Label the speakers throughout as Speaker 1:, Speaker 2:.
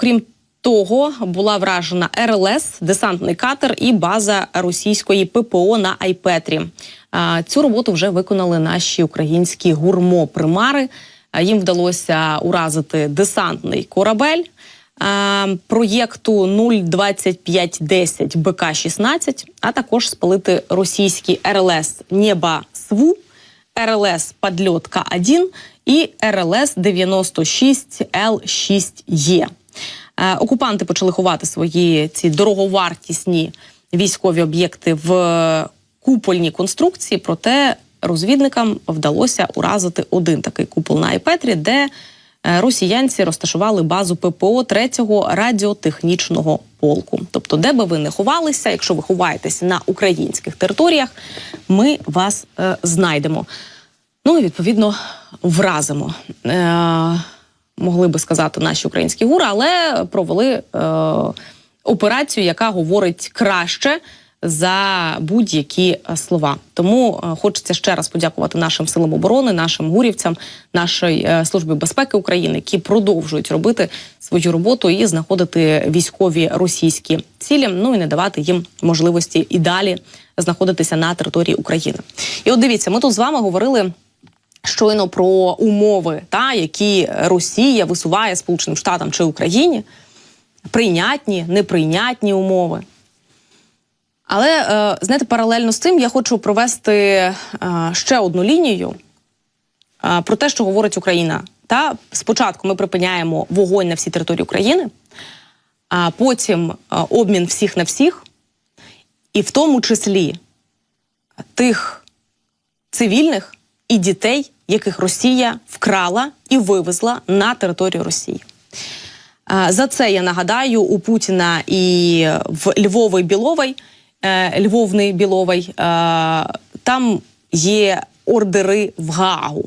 Speaker 1: Крім того, була вражена РЛС, десантний катер і база російської ППО на Айпетрі. Цю роботу вже виконали наші українські гурмо-примари. Їм вдалося уразити десантний корабель проєкту 02510 БК-16, а також спалити російські РЛС Нєба СВУ, РЛС Подльотка 1 і РЛС 96 Л6Е. Е, Окупанти почали ховати свої ці дороговартісні військові об'єкти в купольній конструкції. Проте розвідникам вдалося уразити один такий купол на Айпетрі, де е, росіянці розташували базу ППО 3-го радіотехнічного полку. Тобто, де би ви не ховалися, якщо ви ховаєтеся на українських територіях, ми вас е, знайдемо. Ну і відповідно вразимо. Е, могли би сказати наші українські гури, але провели е, операцію, яка говорить краще за будь-які е, слова. Тому е, хочеться ще раз подякувати нашим силам оборони, нашим гурівцям, нашій е, службі безпеки України, які продовжують робити свою роботу і знаходити військові російські цілі. Ну і не давати їм можливості і далі знаходитися на території України. І от дивіться, ми тут з вами говорили щойно про умови, та які Росія висуває Сполученим Штатам чи Україні. Прийнятні, неприйнятні умови. Але е, знаєте, паралельно з цим я хочу провести е, ще одну лінію е, про те, що говорить Україна. Та спочатку ми припиняємо вогонь на всій території України, а потім обмін всіх на всіх, і в тому числі тих цивільних і дітей, яких Росія вкрала і вивезла на територію Росії. Е, За це я нагадаю у Путіна і в Львової Білової, е, Львовний Біловий, е, там є ордери в Гаагу.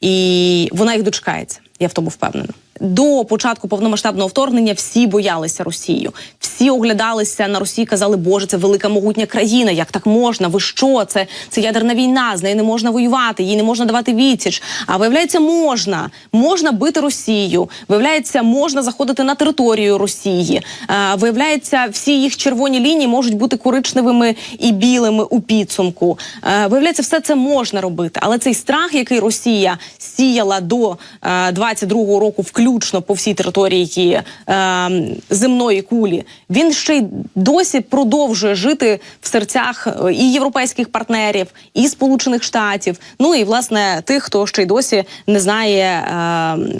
Speaker 1: І вона їх дочекається. Я в тому впевнена. До початку повномасштабного вторгнення всі боялися Росію. Всі оглядалися на Росію, казали, Боже, це велика могутня країна. Як так можна? Ви що? Це, це ядерна війна, з нею не можна воювати, їй не можна давати відсіч. А виявляється, можна. Можна бити Росію. Виявляється, можна заходити на територію Росії. Е, виявляється, всі їх червоні лінії можуть бути коричневими і білими у підсумку. Е, виявляється, все це можна робити. Але цей страх, який Росія сіяла до е, 22-го року, включно по всій території е, земної кулі, він ще й досі продовжує жити в серцях е, і європейських партнерів, і Сполучених Штатів. Ну і власне тих, хто ще й досі не знає е,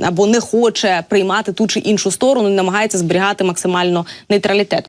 Speaker 1: або не хоче приймати ту чи іншу сторону, і намагається зберігати максимально нейтралітет.